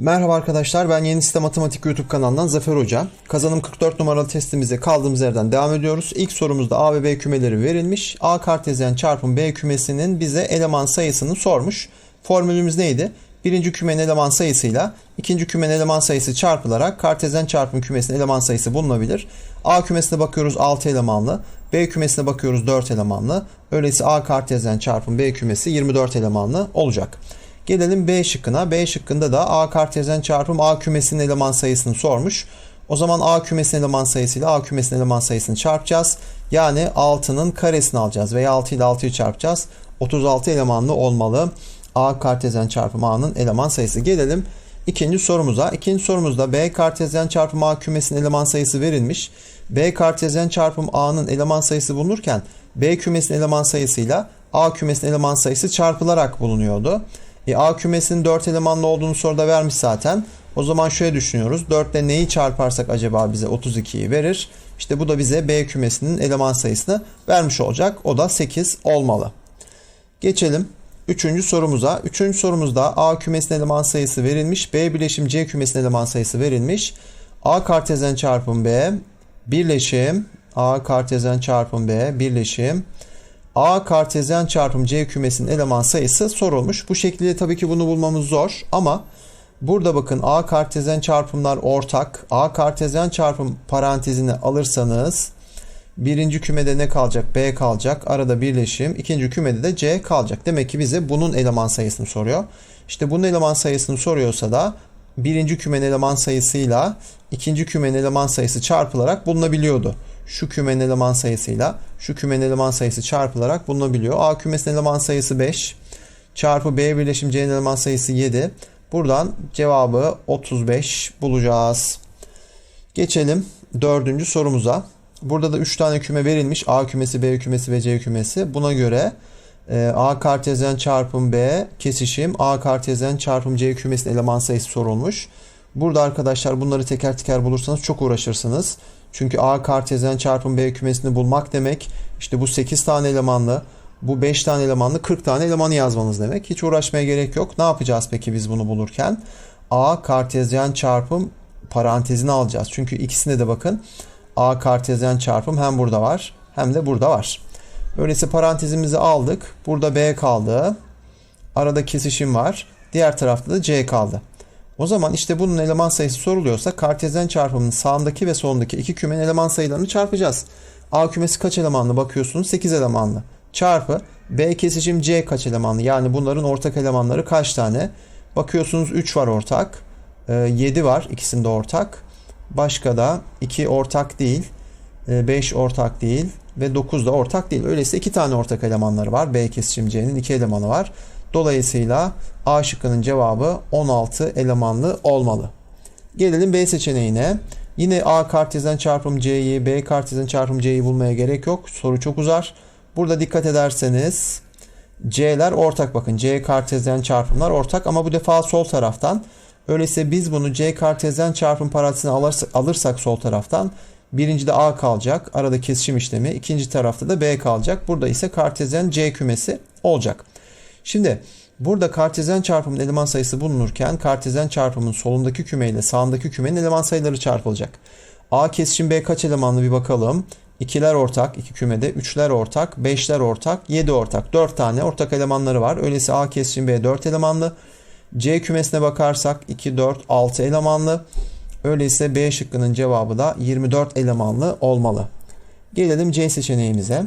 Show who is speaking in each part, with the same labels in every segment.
Speaker 1: Merhaba arkadaşlar ben Yeni Sistem Matematik YouTube kanalından Zafer Hoca. Kazanım 44 numaralı testimize kaldığımız yerden devam ediyoruz. İlk sorumuzda A ve B kümeleri verilmiş. A kartezyen çarpım B kümesinin bize eleman sayısını sormuş. Formülümüz neydi? Birinci kümenin eleman sayısıyla ikinci kümenin eleman sayısı çarpılarak kartezyen çarpım kümesinin eleman sayısı bulunabilir. A kümesine bakıyoruz 6 elemanlı. B kümesine bakıyoruz 4 elemanlı. Öyleyse A kartezyen çarpım B kümesi 24 elemanlı olacak. Gelelim B şıkkına. B şıkkında da A kartezyen çarpım A kümesinin eleman sayısını sormuş. O zaman A kümesinin eleman sayısıyla A kümesinin eleman sayısını çarpacağız. Yani 6'nın karesini alacağız veya 6 ile 6'yı çarpacağız. 36 elemanlı olmalı. A kartezyen çarpım A'nın eleman sayısı. Gelelim ikinci sorumuza. İkinci sorumuzda B kartezyen çarpım A kümesinin eleman sayısı verilmiş. B kartezyen çarpım A'nın eleman sayısı bulunurken B kümesinin eleman sayısıyla A kümesinin eleman sayısı çarpılarak bulunuyordu. E, A kümesinin 4 elemanlı olduğunu soruda vermiş zaten. O zaman şöyle düşünüyoruz. 4 ile neyi çarparsak acaba bize 32'yi verir. İşte bu da bize B kümesinin eleman sayısını vermiş olacak. O da 8 olmalı. Geçelim Üçüncü sorumuza. Üçüncü sorumuzda A kümesinin eleman sayısı verilmiş. B bileşim C kümesinin eleman sayısı verilmiş. A kartezyen çarpım B birleşim A kartezyen çarpım B birleşim A kartezyen çarpım C kümesinin eleman sayısı sorulmuş. Bu şekilde tabii ki bunu bulmamız zor ama burada bakın A kartezyen çarpımlar ortak. A kartezyen çarpım parantezini alırsanız birinci kümede ne kalacak? B kalacak. Arada birleşim. İkinci kümede de C kalacak. Demek ki bize bunun eleman sayısını soruyor. İşte bunun eleman sayısını soruyorsa da birinci kümenin eleman sayısıyla ikinci kümenin eleman sayısı çarpılarak bulunabiliyordu şu kümenin eleman sayısıyla şu kümenin eleman sayısı çarpılarak bulunabiliyor. A kümesinin eleman sayısı 5 çarpı B birleşim C'nin eleman sayısı 7. Buradan cevabı 35 bulacağız. Geçelim dördüncü sorumuza. Burada da 3 tane küme verilmiş. A kümesi, B kümesi ve C kümesi. Buna göre e, A kartezyen çarpım B kesişim A kartezyen çarpım C kümesinin eleman sayısı sorulmuş. Burada arkadaşlar bunları teker teker bulursanız çok uğraşırsınız. Çünkü A kartezyen çarpım B kümesini bulmak demek işte bu 8 tane elemanlı bu 5 tane elemanlı 40 tane elemanı yazmanız demek. Hiç uğraşmaya gerek yok. Ne yapacağız peki biz bunu bulurken? A kartezyen çarpım parantezini alacağız. Çünkü ikisine de bakın. A kartezyen çarpım hem burada var hem de burada var. Öyleyse parantezimizi aldık. Burada B kaldı. Arada kesişim var. Diğer tarafta da C kaldı. O zaman işte bunun eleman sayısı soruluyorsa kartezyen çarpımının sağındaki ve solundaki iki kümenin eleman sayılarını çarpacağız. A kümesi kaç elemanlı bakıyorsunuz? 8 elemanlı. Çarpı B kesişim C kaç elemanlı? Yani bunların ortak elemanları kaç tane? Bakıyorsunuz 3 var ortak. 7 ee, var ikisinde ortak. Başka da 2 ortak değil. 5 ee, ortak değil. Ve 9 da ortak değil. Öyleyse 2 tane ortak elemanları var. B kesişim C'nin 2 elemanı var. Dolayısıyla A şıkkının cevabı 16 elemanlı olmalı. Gelelim B seçeneğine. Yine A kartezyen çarpım C'yi, B kartezyen çarpım C'yi bulmaya gerek yok. Soru çok uzar. Burada dikkat ederseniz C'ler ortak bakın. C kartezyen çarpımlar ortak ama bu defa sol taraftan. Öyleyse biz bunu C kartezyen çarpım parantezine alırsak, alırsak sol taraftan birincide A kalacak. Arada kesişim işlemi. ikinci tarafta da B kalacak. Burada ise kartezyen C kümesi olacak. Şimdi burada kartezyen çarpımın eleman sayısı bulunurken kartezyen çarpımın solundaki küme ile sağındaki kümenin eleman sayıları çarpılacak. A kesişim B kaç elemanlı bir bakalım. İkiler ortak, iki kümede, üçler ortak, beşler ortak, yedi ortak. Dört tane ortak elemanları var. Öyleyse A kesişim B dört elemanlı. C kümesine bakarsak 2, 4, 6 elemanlı. Öyleyse B şıkkının cevabı da 24 elemanlı olmalı. Gelelim C seçeneğimize.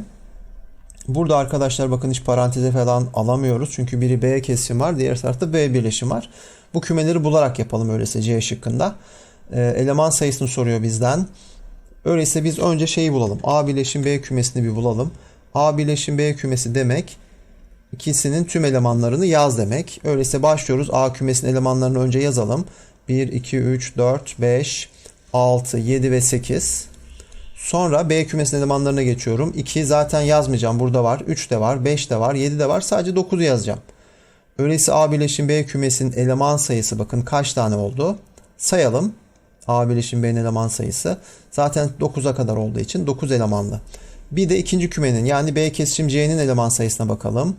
Speaker 1: Burada arkadaşlar bakın hiç paranteze falan alamıyoruz. Çünkü biri B kesim var. Diğer tarafta B birleşim var. Bu kümeleri bularak yapalım öyleyse C şıkkında. E, eleman sayısını soruyor bizden. Öyleyse biz önce şeyi bulalım. A birleşim B kümesini bir bulalım. A birleşim B kümesi demek ikisinin tüm elemanlarını yaz demek. Öyleyse başlıyoruz. A kümesinin elemanlarını önce yazalım. 1, 2, 3, 4, 5, 6, 7 ve 8. Sonra B kümesinin elemanlarına geçiyorum. 2 zaten yazmayacağım. Burada var. 3 de var. 5 de var. 7 de var. Sadece 9 yazacağım. Öyleyse A birleşim B kümesinin eleman sayısı bakın kaç tane oldu? Sayalım. A birleşim B'nin eleman sayısı. Zaten 9'a kadar olduğu için 9 elemanlı. Bir de ikinci kümenin yani B kesişim C'nin eleman sayısına bakalım.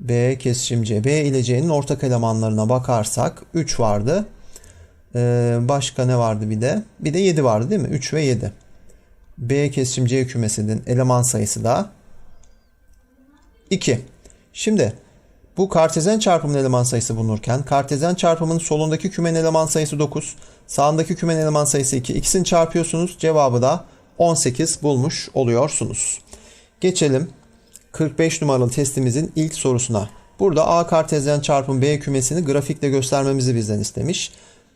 Speaker 1: B kesişim C. B ile C'nin ortak elemanlarına bakarsak 3 vardı. Ee, başka ne vardı bir de? Bir de 7 vardı değil mi? 3 ve 7. B kesişim C kümesinin eleman sayısı da 2. Şimdi bu kartezyen çarpımın eleman sayısı bulunurken kartezyen çarpımın solundaki kümenin eleman sayısı 9, sağındaki kümenin eleman sayısı 2. İkisini çarpıyorsunuz. Cevabı da 18 bulmuş oluyorsunuz. Geçelim 45 numaralı testimizin ilk sorusuna. Burada A kartezyen çarpım B kümesini grafikle göstermemizi bizden istemiş.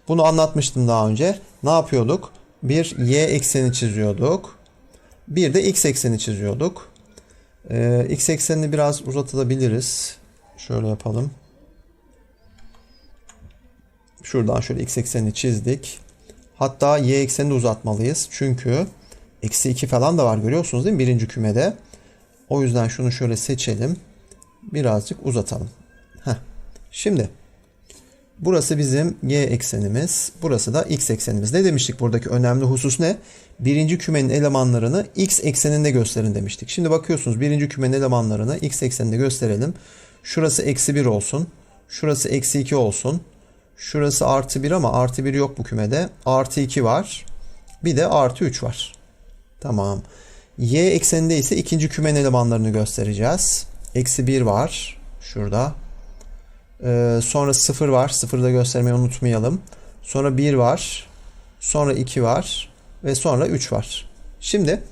Speaker 1: Bunu anlatmıştım daha önce. Ne yapıyorduk? Bir y ekseni çiziyorduk. Bir de x ekseni çiziyorduk. Ee, x eksenini biraz uzatabiliriz. Şöyle yapalım. Şuradan şöyle x eksenini çizdik. Hatta y eksenini de uzatmalıyız. Çünkü eksi 2 falan da var görüyorsunuz değil mi? Birinci kümede. O yüzden şunu şöyle seçelim. Birazcık uzatalım. Heh. Şimdi burası bizim y eksenimiz. Burası da x eksenimiz. Ne demiştik buradaki önemli husus ne? Birinci kümenin elemanlarını x ekseninde gösterin demiştik. Şimdi bakıyorsunuz birinci kümenin elemanlarını x ekseninde gösterelim. Şurası eksi 1 olsun. Şurası eksi 2 olsun. Şurası artı 1 ama artı 1 yok bu kümede. Artı 2 var. Bir de artı 3 var. Tamam. Y ekseninde ise ikinci kümenin elemanlarını göstereceğiz. Eksi 1 var. Şurada. Ee, sonra 0 var. 0'ı da göstermeyi unutmayalım. Sonra 1 var. Sonra 2 var. Ve sonra 3 var. Şimdi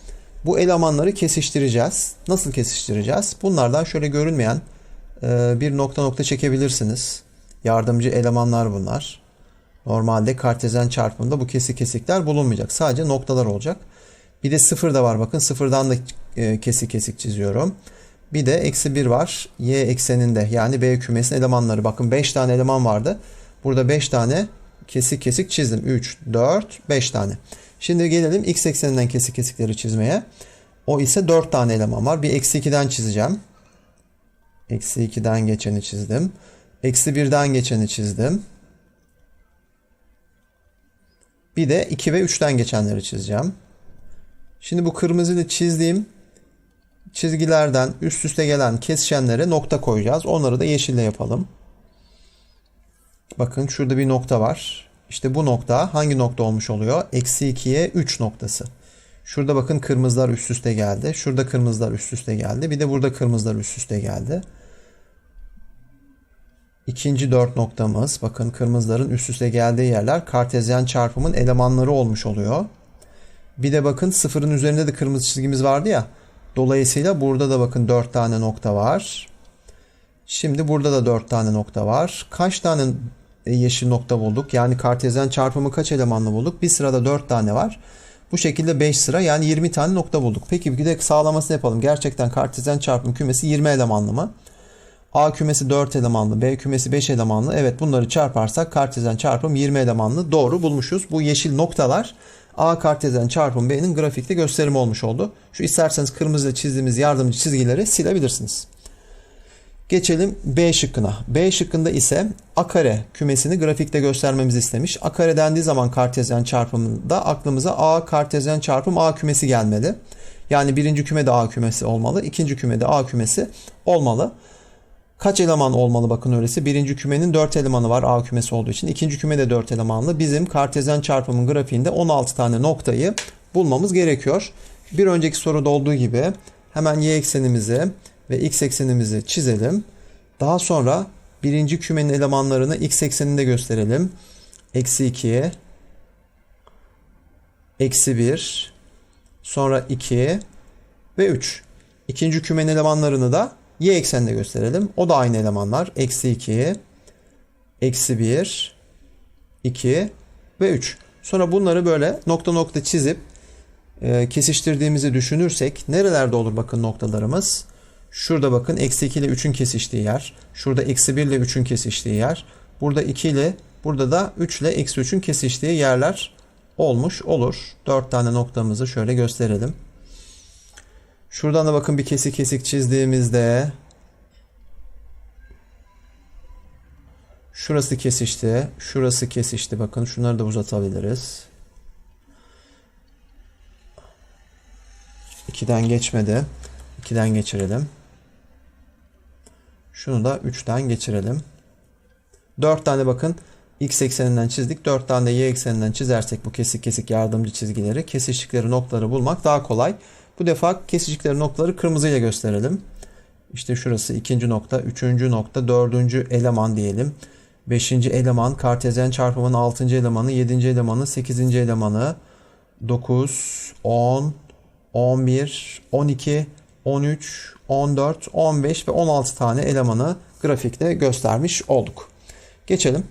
Speaker 1: bu elemanları kesiştireceğiz. Nasıl kesiştireceğiz? Bunlardan şöyle görünmeyen e, bir nokta nokta çekebilirsiniz. Yardımcı elemanlar bunlar. Normalde kartezyen çarpımında bu kesik kesikler bulunmayacak. Sadece noktalar olacak. Bir de sıfır da var bakın. Sıfırdan da e, kesik kesik çiziyorum. Bir de eksi 1 var. Y ekseninde yani B kümesinin elemanları. Bakın 5 tane eleman vardı. Burada 5 tane kesik kesik çizdim. 3, 4, 5 tane. Şimdi gelelim x ekseninden kesik kesikleri çizmeye. O ise 4 tane eleman var. Bir eksi 2'den çizeceğim. Eksi 2'den geçeni çizdim. Eksi 1'den geçeni çizdim. Bir de 2 ve 3'ten geçenleri çizeceğim. Şimdi bu kırmızıyla çizdiğim çizgilerden üst üste gelen kesişenlere nokta koyacağız. Onları da yeşille yapalım. Bakın şurada bir nokta var. İşte bu nokta hangi nokta olmuş oluyor? Eksi 2'ye 3 noktası. Şurada bakın kırmızılar üst üste geldi. Şurada kırmızılar üst üste geldi. Bir de burada kırmızılar üst üste geldi. İkinci dört noktamız bakın kırmızıların üst üste geldiği yerler kartezyen çarpımın elemanları olmuş oluyor. Bir de bakın sıfırın üzerinde de kırmızı çizgimiz vardı ya. Dolayısıyla burada da bakın 4 tane nokta var. Şimdi burada da 4 tane nokta var. Kaç tane yeşil nokta bulduk? Yani kartezyen çarpımı kaç elemanlı bulduk? Bir sırada 4 tane var. Bu şekilde 5 sıra yani 20 tane nokta bulduk. Peki bir de sağlamasını yapalım. Gerçekten kartezyen çarpım kümesi 20 elemanlı mı? A kümesi 4 elemanlı, B kümesi 5 elemanlı. Evet bunları çarparsak kartezyen çarpım 20 elemanlı. Doğru bulmuşuz. Bu yeşil noktalar A kartezyen çarpım B'nin grafikte gösterimi olmuş oldu. Şu isterseniz kırmızıyla çizdiğimiz yardımcı çizgileri silebilirsiniz. Geçelim B şıkkına. B şıkkında ise A kare kümesini grafikte göstermemizi istemiş. A kare dendiği zaman kartezyen çarpımında aklımıza A kartezyen çarpım A kümesi gelmeli. Yani birinci kümede A kümesi olmalı. ikinci kümede A kümesi olmalı. Kaç eleman olmalı bakın öyleyse. Birinci kümenin 4 elemanı var A kümesi olduğu için. İkinci küme de 4 elemanlı. Bizim kartezyen çarpımın grafiğinde 16 tane noktayı bulmamız gerekiyor. Bir önceki soruda olduğu gibi hemen y eksenimizi ve x eksenimizi çizelim. Daha sonra birinci kümenin elemanlarını x ekseninde gösterelim. Eksi 2, eksi 1, sonra 2 ve 3. İkinci kümenin elemanlarını da y ekseninde gösterelim. O da aynı elemanlar. Eksi 2, eksi 1, 2 ve 3. Sonra bunları böyle nokta nokta çizip e, kesiştirdiğimizi düşünürsek nerelerde olur bakın noktalarımız. Şurada bakın eksi 2 ile 3'ün kesiştiği yer. Şurada eksi 1 ile 3'ün kesiştiği yer. Burada 2 ile burada da 3 ile eksi 3'ün kesiştiği yerler olmuş olur. 4 tane noktamızı şöyle gösterelim. Şuradan da bakın bir kesik kesik çizdiğimizde şurası kesişti. Şurası kesişti. Bakın şunları da uzatabiliriz. 2'den geçmedi. 2'den geçirelim. Şunu da 3'ten geçirelim. 4 tane bakın X ekseninden çizdik. 4 tane de Y ekseninden çizersek bu kesik kesik yardımcı çizgileri, kesiştikleri noktaları bulmak daha kolay. Bu defa kesiştikleri noktaları kırmızıyla gösterelim. İşte şurası ikinci nokta, üçüncü nokta, dördüncü eleman diyelim. Beşinci eleman, kartezyen çarpımının altıncı elemanı, yedinci elemanı, sekizinci elemanı, 9, 10, 11, 12, 13, 14, 15 ve 16 tane elemanı grafikte göstermiş olduk. Geçelim.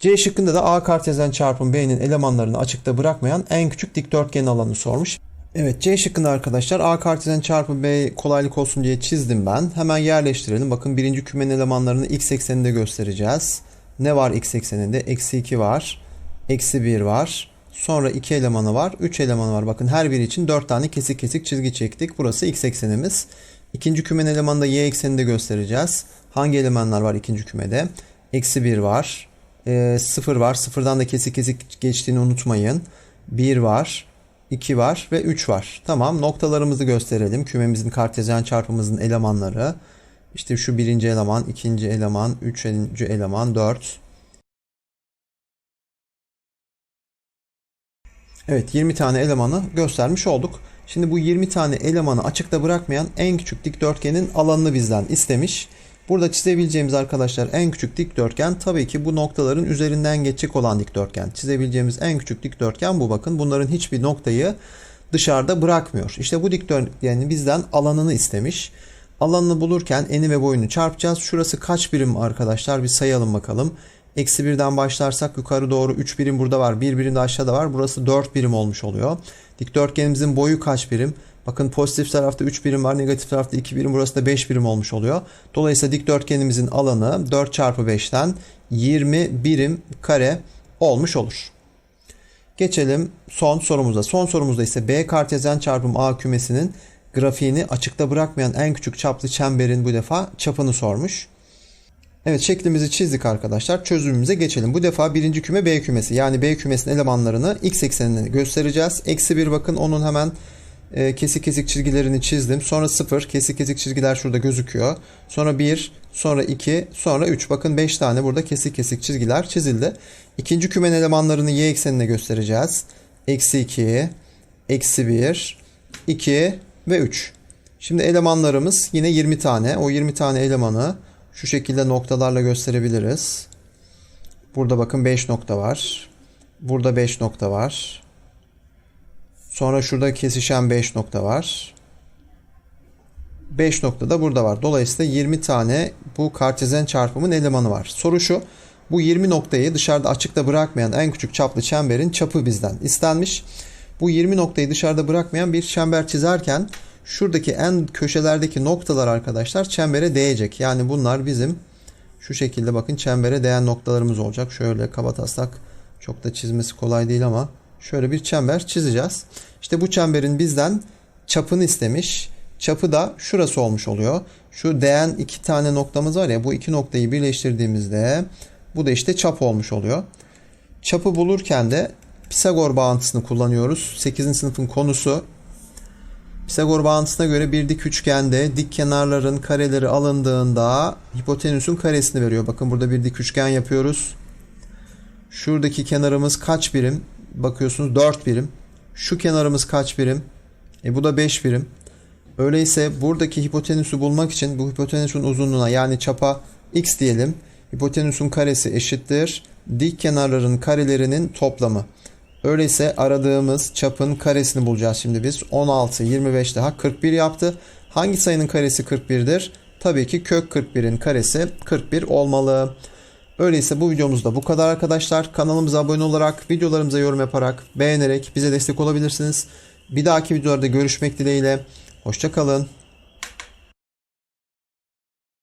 Speaker 1: C şıkkında da A kartezyen çarpım B'nin elemanlarını açıkta bırakmayan en küçük dikdörtgen alanı sormuş. Evet C şıkkında arkadaşlar A kartezyen çarpı B kolaylık olsun diye çizdim ben. Hemen yerleştirelim. Bakın birinci kümenin elemanlarını x ekseninde göstereceğiz. Ne var x ekseninde? Eksi 2 var. Eksi 1 var. Sonra 2 elemanı var. 3 elemanı var. Bakın her biri için 4 tane kesik kesik çizgi çektik. Burası x eksenimiz. İkinci kümenin elemanını da y ekseninde göstereceğiz. Hangi elemanlar var ikinci kümede? Eksi 1 var. E, 0 var. Sıfırdan da kesik kesik geçtiğini unutmayın. 1 var. 2 var ve 3 var. Tamam noktalarımızı gösterelim. Kümemizin kartezyen çarpımımızın elemanları. İşte şu birinci eleman, ikinci eleman, üçüncü eleman, 4. Evet 20 tane elemanı göstermiş olduk. Şimdi bu 20 tane elemanı açıkta bırakmayan en küçük dikdörtgenin alanını bizden istemiş. Burada çizebileceğimiz arkadaşlar en küçük dikdörtgen tabii ki bu noktaların üzerinden geçecek olan dikdörtgen. Çizebileceğimiz en küçük dikdörtgen bu bakın. Bunların hiçbir noktayı dışarıda bırakmıyor. İşte bu dikdörtgenin bizden alanını istemiş. Alanını bulurken eni ve boyunu çarpacağız. Şurası kaç birim arkadaşlar bir sayalım bakalım. Eksi birden başlarsak yukarı doğru 3 birim burada var. 1 birim de aşağıda var. Burası 4 birim olmuş oluyor. Dikdörtgenimizin boyu kaç birim? Bakın pozitif tarafta 3 birim var. Negatif tarafta 2 birim. Burası da 5 birim olmuş oluyor. Dolayısıyla dikdörtgenimizin alanı 4 çarpı 5'ten 20 birim kare olmuş olur. Geçelim son sorumuza. Son sorumuzda ise B kartezyen çarpım A kümesinin grafiğini açıkta bırakmayan en küçük çaplı çemberin bu defa çapını sormuş. Evet şeklimizi çizdik arkadaşlar. Çözümümüze geçelim. Bu defa birinci küme B kümesi. Yani B kümesinin elemanlarını x eksenine göstereceğiz. Eksi 1 bakın onun hemen e, kesik kesik çizgilerini çizdim. Sonra 0 kesik kesik çizgiler şurada gözüküyor. Sonra 1, sonra 2, sonra 3. Bakın 5 tane burada kesik kesik çizgiler çizildi. İkinci kümenin elemanlarını y eksenine göstereceğiz. Eksi 2, eksi 1, 2 ve 3. Şimdi elemanlarımız yine 20 tane. O 20 tane elemanı şu şekilde noktalarla gösterebiliriz. Burada bakın 5 nokta var. Burada 5 nokta var. Sonra şurada kesişen 5 nokta var. 5 nokta da burada var. Dolayısıyla 20 tane bu kartezyen çarpımın elemanı var. Soru şu. Bu 20 noktayı dışarıda açıkta bırakmayan en küçük çaplı çemberin çapı bizden istenmiş. Bu 20 noktayı dışarıda bırakmayan bir çember çizerken şuradaki en köşelerdeki noktalar arkadaşlar çembere değecek. Yani bunlar bizim şu şekilde bakın çembere değen noktalarımız olacak. Şöyle kaba taslak çok da çizmesi kolay değil ama şöyle bir çember çizeceğiz. İşte bu çemberin bizden çapını istemiş. Çapı da şurası olmuş oluyor. Şu değen iki tane noktamız var ya bu iki noktayı birleştirdiğimizde bu da işte çap olmuş oluyor. Çapı bulurken de Pisagor bağıntısını kullanıyoruz. 8. sınıfın konusu Pisagor bağıntısına göre bir dik üçgende dik kenarların kareleri alındığında hipotenüsün karesini veriyor. Bakın burada bir dik üçgen yapıyoruz. Şuradaki kenarımız kaç birim? Bakıyorsunuz 4 birim. Şu kenarımız kaç birim? E bu da 5 birim. Öyleyse buradaki hipotenüsü bulmak için bu hipotenüsün uzunluğuna yani çapa x diyelim. Hipotenüsün karesi eşittir. Dik kenarların karelerinin toplamı. Öyleyse aradığımız çapın karesini bulacağız şimdi biz. 16, 25 daha 41 yaptı. Hangi sayının karesi 41'dir? Tabii ki kök 41'in karesi 41 olmalı. Öyleyse bu videomuzda bu kadar arkadaşlar. Kanalımıza abone olarak, videolarımıza yorum yaparak, beğenerek bize destek olabilirsiniz. Bir dahaki videolarda görüşmek dileğiyle. Hoşçakalın.